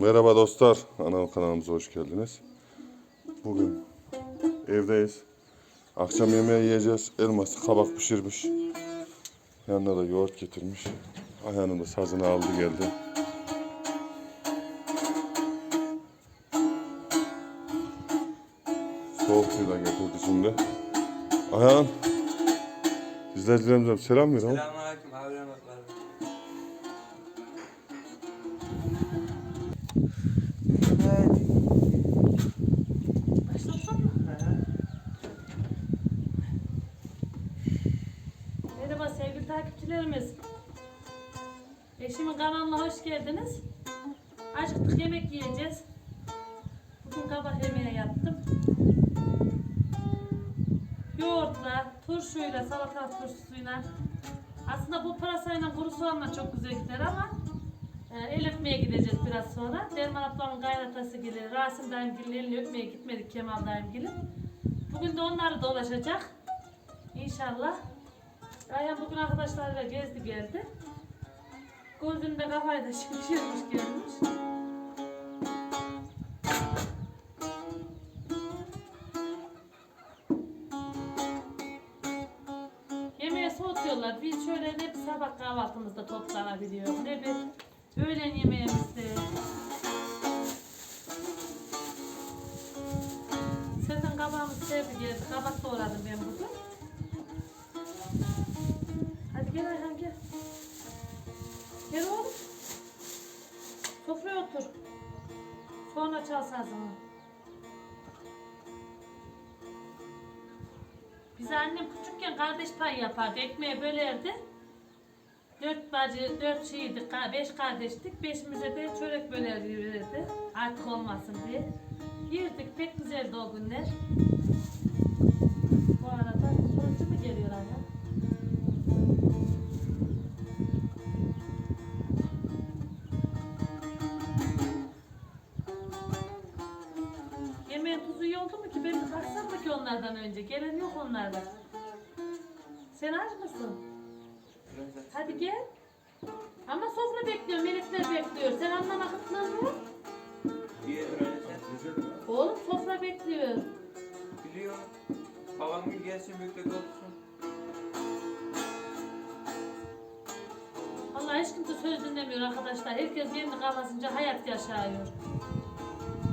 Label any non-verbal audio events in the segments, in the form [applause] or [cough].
Merhaba dostlar, ana kanalımıza hoş geldiniz. Bugün evdeyiz. Akşam yemeği yiyeceğiz. Elması kabak pişirmiş. Yanına da yoğurt getirmiş. Ayağının da sazını aldı geldi. Soğuk suyu da getirdi şimdi. Ayhan, izleyicilerimize selam ver. oğlum. Takipçilerimiz. Eşimin kanalına hoş geldiniz. Acıktık yemek yiyeceğiz. Bugün kabak yemeği yaptım. Yoğurtla, turşuyla, salatalık turşusuyla. Aslında bu pırasayla kuru soğanla çok güzel gider ama e, el öpmeye gideceğiz biraz sonra. Derman ablamın kaynatası gelir. Rasim dayım gelin elini öpmeye gitmedik Kemal dayım gelin. Bugün de onları dolaşacak. İnşallah. Ayhan bugün arkadaşlarıyla gezdi geldi. Gözünde kafayı da şişirmiş gelmiş. Yemeğe soğutuyorlar. Biz şöyle ne bir sabah kahvaltımızda toplanabiliyor. Ne bir öğlen yemeğimizde. Oğlum. Sofraya otur. Sonra çal sazını. Bize annem küçükken kardeş payı yapardı. Ekmeği bölerdi. Dört bacı, dört şeydik, ka- beş kardeştik. Beşimize de çörek böler verirdi. Artık olmasın diye. Yerdik, pek güzeldi o günler. Yemeğin tuzu iyi oldu mu ki? Ben bir baksam mı ki onlardan önce? Gelen yok onlardan. Sen aç mısın? Hadi gel. Ama sofra bekliyor, melekler bekliyor. Sen anlamak mı? Bir öğrenirsen Oğlum sofra bekliyor. biliyor. Babam bir gelsin büyüklük olsun. Allah hiç kimse söz dinlemiyor arkadaşlar. Herkes kendi kafasınca hayat yaşıyor.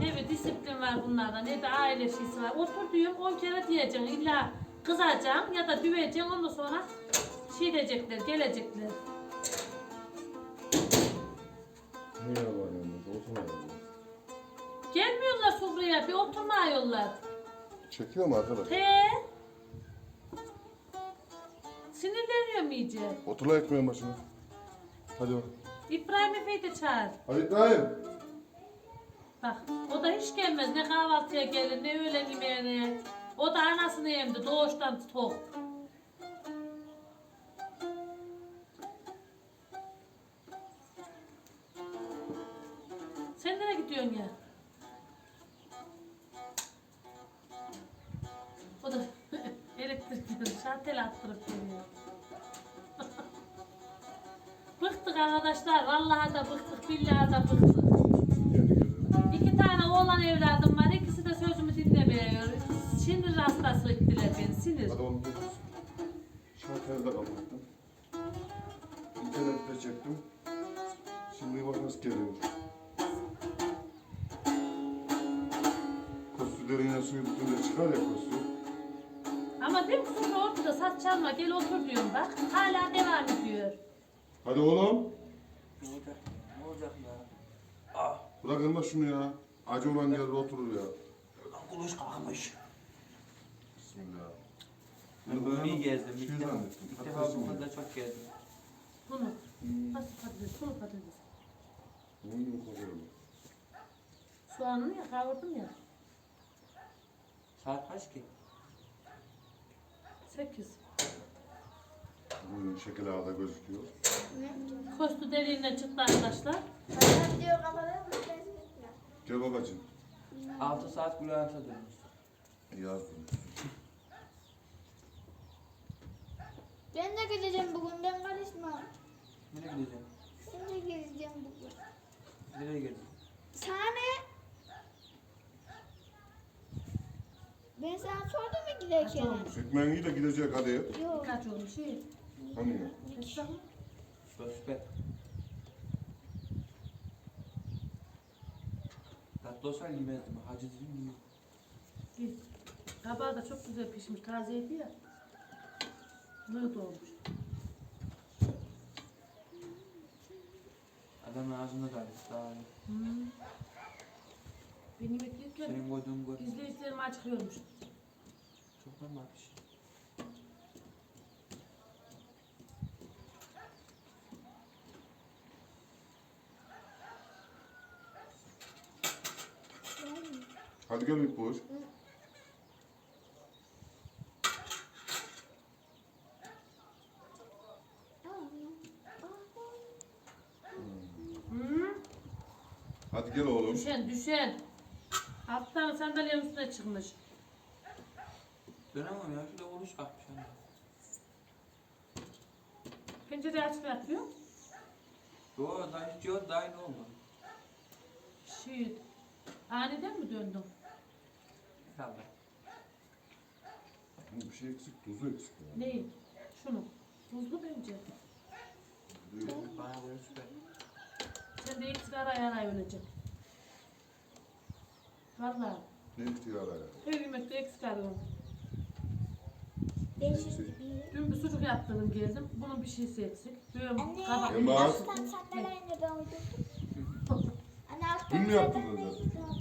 Ne bir disiplin var bunlarda, ne bir aile şeysi var. Otur diyorum 10 kere diyeceksin. İlla kızacaksın ya da düveceksin ondan sonra şey diyecekler, gelecekler. Niye var yalnız? Oturmayalım. Gelmiyorlar sofraya, bir oturmuyorlar. Çekiyor mu arkadaş? He? Sinirleniyorum iyice. Otur lan ekmeğin başına. Hadi bak. İbrahim Efe'yi de çağır. Hadi İbrahim. Bak o da hiç gelmez. Ne kahvaltıya gelir ne öğlen yemeğine. O da anasını yemdi doğuştan tok. Sen nereye gidiyorsun ya? O da [laughs] elektrikleri şartel attırıp geliyor. [laughs] bıktık arkadaşlar. Vallahi da bıktık. Billahi da bıktık. Oğlan evladım var. İkisi de sözümü dinlemiyor. Sinir hastası ettiler beni. Sinir. Onu getir. Şartelde kapattım. İnternette çektim. Şimdi bak nasıl geliyor. Kostu derine suyu tutunca çıkar ya kostu. Ama değil mi sonra ortada saç çalma gel otur diyorum bak. Hala devam ediyor. Hadi oğlum. Ne olacak? Ne olacak ya? Ah, Bırakın bak şunu ya. Acı olan yerde oturur ya. lan kuluç kalkmış. Bismillah. Ben böyle iyi gezdim. İlk defa, ilk defa bu kadar çok gezdim. Bunu. Nasıl patates? Bunu patates. Bunu mu koyuyorum? Soğanını ya kavurdum ya. Saat kaç ki? Sekiz. Bugün şekil ağda gözüküyor. Kostu deliğine çıktı arkadaşlar. Ben diyor gitmiyorum. Gel babacığım. 6 saat Gülhan'ta durmuş. Ya. Ben de gideceğim bugün. Ben karışmam. Nereye gideceksin? Ben de gideceğim bugün. Nereye gideceksin? Sana ne? Ben sana sordum mu giderken? Ekmeğin iyi de gidecek hadi. Yok. Kaç olmuş iyi. Hani ya? Süper. Tatlı olsa yemezdim. Hacı dedim yiyor. Bir. Tabağı da çok güzel pişmiş. Tazeydi ya. Mığ olmuş. Adamın ağzında da daha iyi. Hmm. Ben yemek yerken Senin koyduğun gol. izleyicilerim acıkıyormuş. Çoktan mı atmış? Hadi gel bir boş. Hmm. Hadi gel oğlum. Düşen düşen. Alttan sandalyenin üstüne çıkmış. Dönemem ya. Şurada oruç kalkmış anne. Pencereyi açık yapıyor. Yo daha hiç yok daha iyi oldu. Şey, aniden mi döndüm? Herhalde. Bir şey eksik, tuzu eksik. ya. Neyi? Şunu. Tuzlu bence. Bana böyle süper. Sen de eksik araya araya öleceksin. Valla. Ne ihtiyar ya? Her yemekte eksik arıyorum. Dün bir sucuk yaptırdım geldim. Bunun bir şeysi eksik. Böyle Anne, kabak. Emma. alttan sandalyeyle ben. Anne alttan Dün mü yaptın?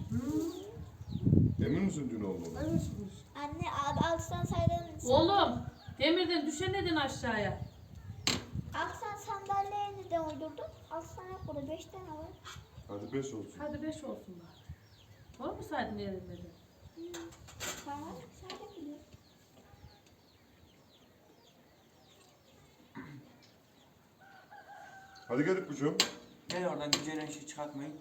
Hmm. Emin misin dün olduğunu? Anne abi alttan sandalyeyle... Oğlum demirden düşen neden aşağıya? Alttan sandalyeyle de uydurdum. Alttan yok burada beş tane var. Hadi beş olsun. Hadi beş olsun bak. Olur mu saydın yerinde de? Tamam. Sadece biliyorum. Hadi gel ipucum. Gel oradan geceyle şey çıkartmayın.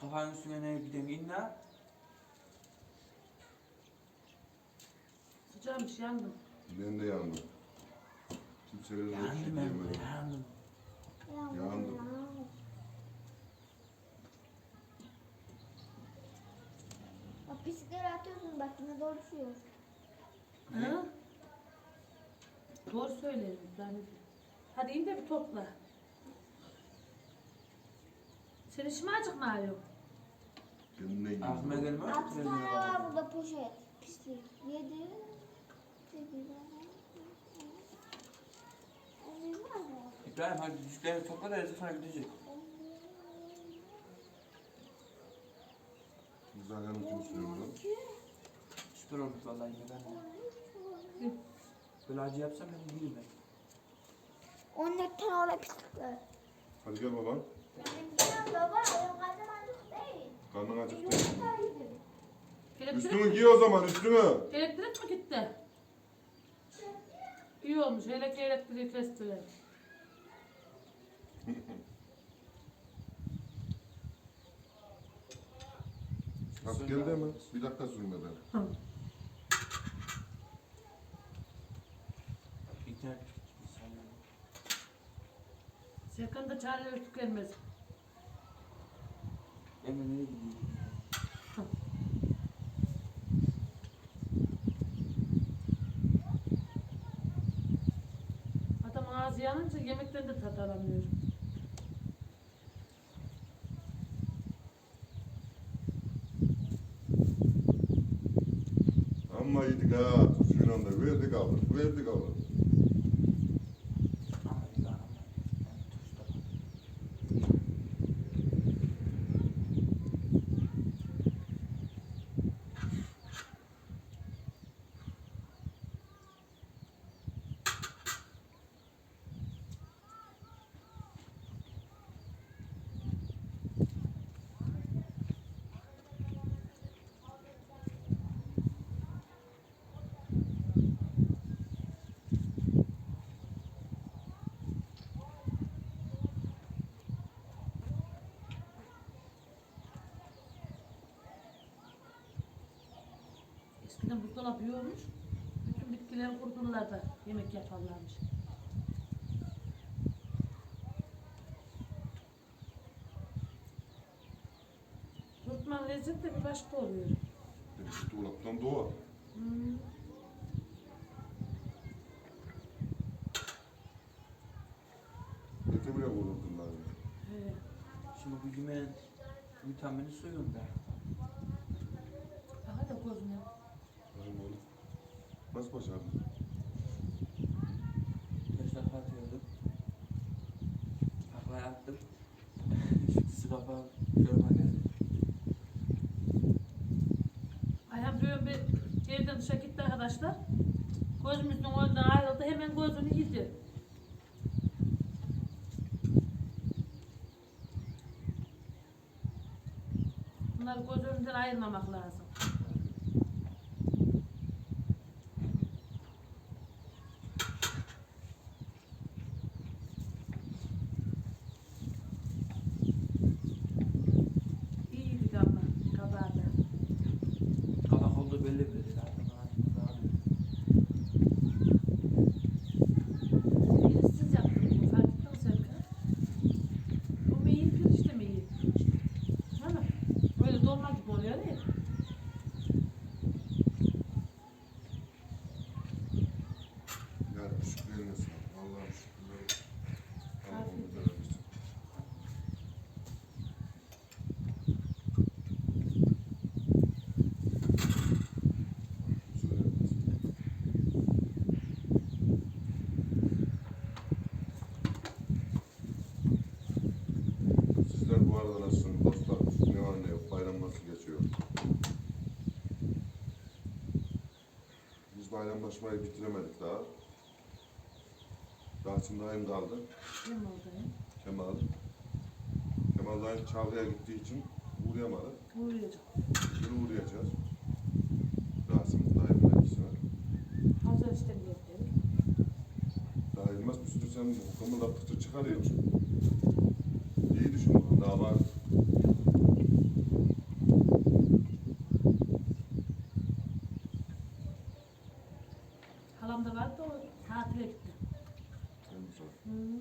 Kafanın üstüne ne gideyim inna. Sıcağmış yandım. Ben de yandım. Kimselere de şey Yandım ben diyemedim. yandım. Yandım. Bak bisikleri atıyorsun bak yine doğru düşüyor. Hı? Doğru söylerim ben. Hadi in de bir topla. Senin işin acık mı ağrıyor? Kendine iyi. Aklıma gelmiyor ki Altı tane var burada poşet. Pislik. Yedi. Sekiz. İbrahim hadi düşükleri topla da sana gidecek. Güzel yanıtını söylüyorum. Süper olmuş vallahi yine ben de. Böyle acı yapsam ben yiyeyim ben. 14 tane var. Hadi gel baba, Karnın acıktı. Elektrik, Üstünü giy o zaman üstünü. elektrik mi gitti? İyi olmuş. Hele ki elektriği kestiler. [laughs] Nasıl geldi hemen? Bir dakika sürmeden. İnternet. Serkan da çareleri tükenmez. Adam ağzı yanınca yemekten de tat alamıyor. Amma yedik ha. Suyla da verdik aldık. Verdik aldık. Ama bir daha ama. Tuşla. Eskiden buzdolabı yokmuş. Bütün bitkileri kurdular da yemek yaparlarmış. Kurutmanın lezzeti de bir başka oluyor. Demiş dolaptan doğa. Hmm. Eti bile vururdum ben. He. Şimdi bu yemeğin vitamini suyunda. Daha da gözüne. Benim oğlum. Nasıl başardın? Dakika atıyordum. Taklaya attım. Sıra falan yoruma geldi. Ayhan böyle bir evden dışarı gitti arkadaşlar. Gözümüzün önünden ayrıldı. Hemen gözünü yedi. Bunları göz önünden ayırmamak lazım. İyiydik ama kabağı da. Kabak olduğu belli bir zaten. ağzımız ağrıyor. Pirinçsiz yaptım bunu fark ettin mi Serkan? Bu mu iyi pirinç de mi iyi? Değil mi? Böyle dolma gibi oluyor değil mi? Yani şükürlerine sağlık. Allah'ım şükürler olsun. Allah Afiyet onu da versin. Söylemez. Sizler bu arada nasılsınız dostlar? Ne var ne yok? Bayram nasıl geçiyor? Biz bayramlaşmayı bitiremedik daha. Rasim dayım kaldı. Kim oldu ya? Kemal. Kemal dayım Çağlı'ya gittiği için uğrayamadı. Uğrayacak. Şimdi uğrayacağız. Rasim dayımla ikisine. Hazır işte geldik. Daha Yılmaz bir sürü sen kımıldattıkça çıkarıyorsun. İyi düşün bakalım daha var. Halam da vardı o tatile gitti. En güzel. Hı.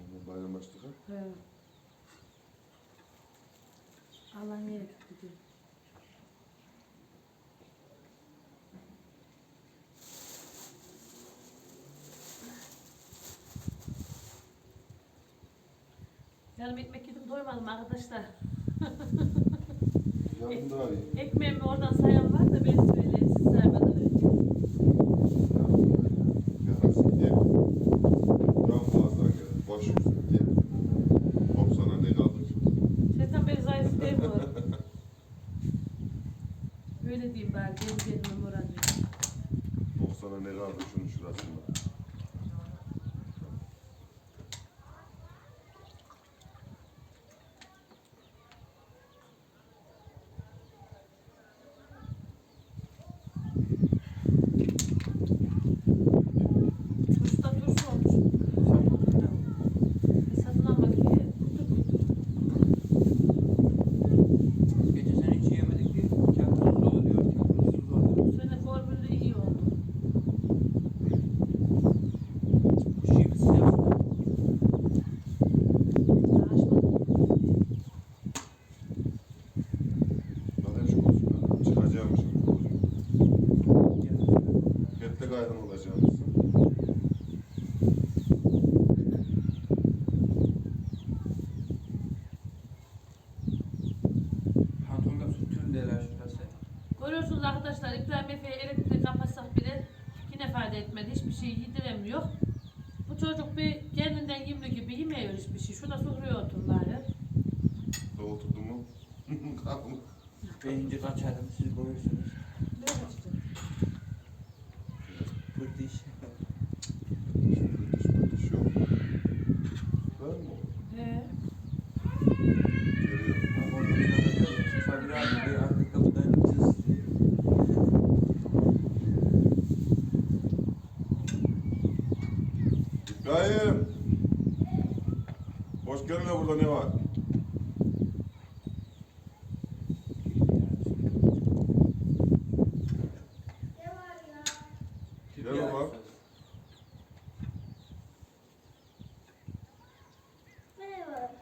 Onunla bayramlaştık ha. He. Alanya'ya gitti diyor. Yarım ekmek yedim doymadım arkadaşlar. [laughs] Daha iyi. Ekmeğimi oradan sayan var da ben söyleyeyim siz saymadan önce. Yarın daha iyi. Yararsın ye. Can boğazdan gelir. Boş yüzün ye. Hop sana ne kaldı? Şeytan beni zayıf değil mi? Öyle diyeyim ben, benim kendime moral sana ne kaldı şunun şurasında. Turşu da turşu olmuş. Sen bu ne? Satılan makineye kutu kutu. Geçen sene hiç yemedik ki. Köprüsüz oluyor, köprüsüz oluyor. Bu sene formülü iyi oldu. Bu şeyi biz yaptık. Daha açmadım. Bakayım şu gözüme. Çıkacağımış bu gözüme. Hep de gayrın olacağımız. Pantolonda sütün derler şurası. Görüyorsunuz arkadaşlar İbrahim Efe'ye elektriği kapatsak bile yine fayda etmedi. Hiçbir şey yediremiyor. Bu çocuk bir kendinden yimli gibi yemiyor hiçbir şey. Şurada sofraya otur bari. Doğulturdu mu? [laughs] Kalkma. Ben ince kaçarım, siz? Fırt iş. Müthiş müthiş yok. Mi o? He. Geliyor. Ama tane diyor, Sabir abi bir arka kapıdan cız diye. İbrahim! Hoş geldin burada ne var? Gel baba. Merhaba.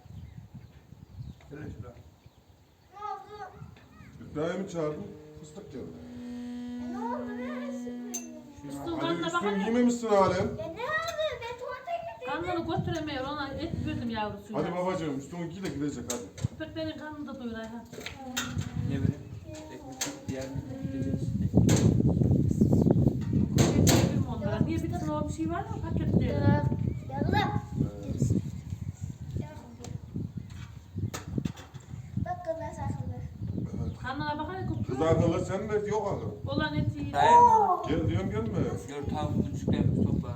Şöyle şuraya. Ne oldu? İbrahim'i çağırdım. Fıstık geldi. E, ne Üstün Hadi kanına üstünü giymemişsin halen. Ya ne abi ben tuvalete gittim. Kanını götüremiyor ona et verdim yavrusuyla. Hadi babacığım üstünü giy de gidecek hadi. Köpeklerin kanını da doyur Ayhan. Ne bileyim. Ekmek diğer gideceğiz. Paket verir mi onlara? Niye bitsin o bir şey var mı pakette? Yallah. Bak kızlar saklı. Kanına bakar ya Kız kutu. akıllı sen de yok akıl. Olan eti yiyin. Dayan. Gel diyorum gelme. Gör tavuk küçüklerimiz toplar.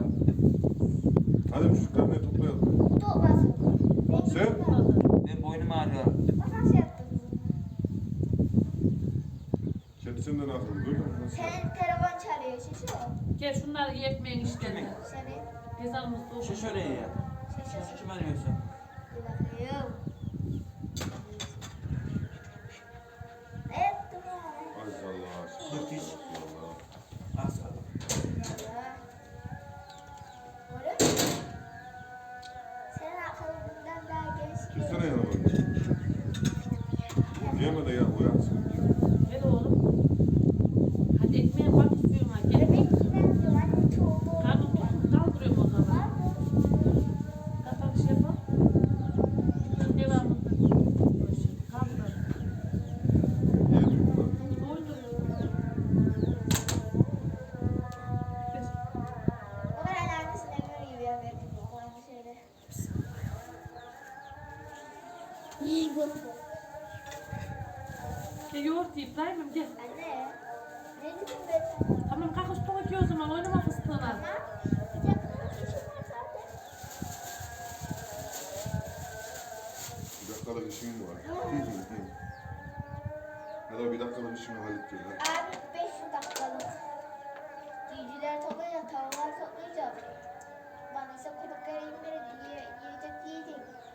Hadi ne toplayalım. Tutmasın. Sen? Ben boynum ağrıyor. Nasıl yaptın? Kendisinden akıllı duydun mu? Nasıl? Senin telefon çalıyor şişo. Gel şunları ye ekmeğin işlerine. Senin. Gezalımız Şu doğru. şöyle ya. Şişo. Şu arıyorsun. 덩어리 섞이죠. 만이 섞어도 깨임을 이해, 이해적 이해됩니다.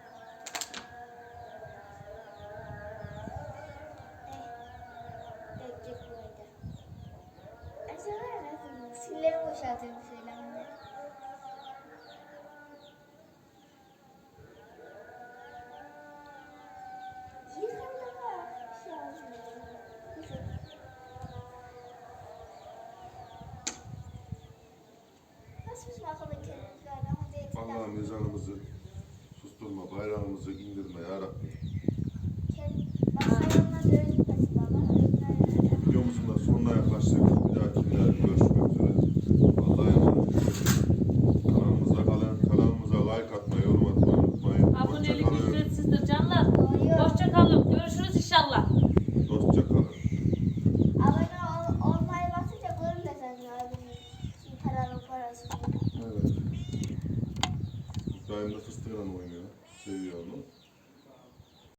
Allah'ım ezanımızı susturma, bayrağımızı indirme ya Rabbi. Videomuzun da sonuna yaklaştık. Bir dahakinde görüşmek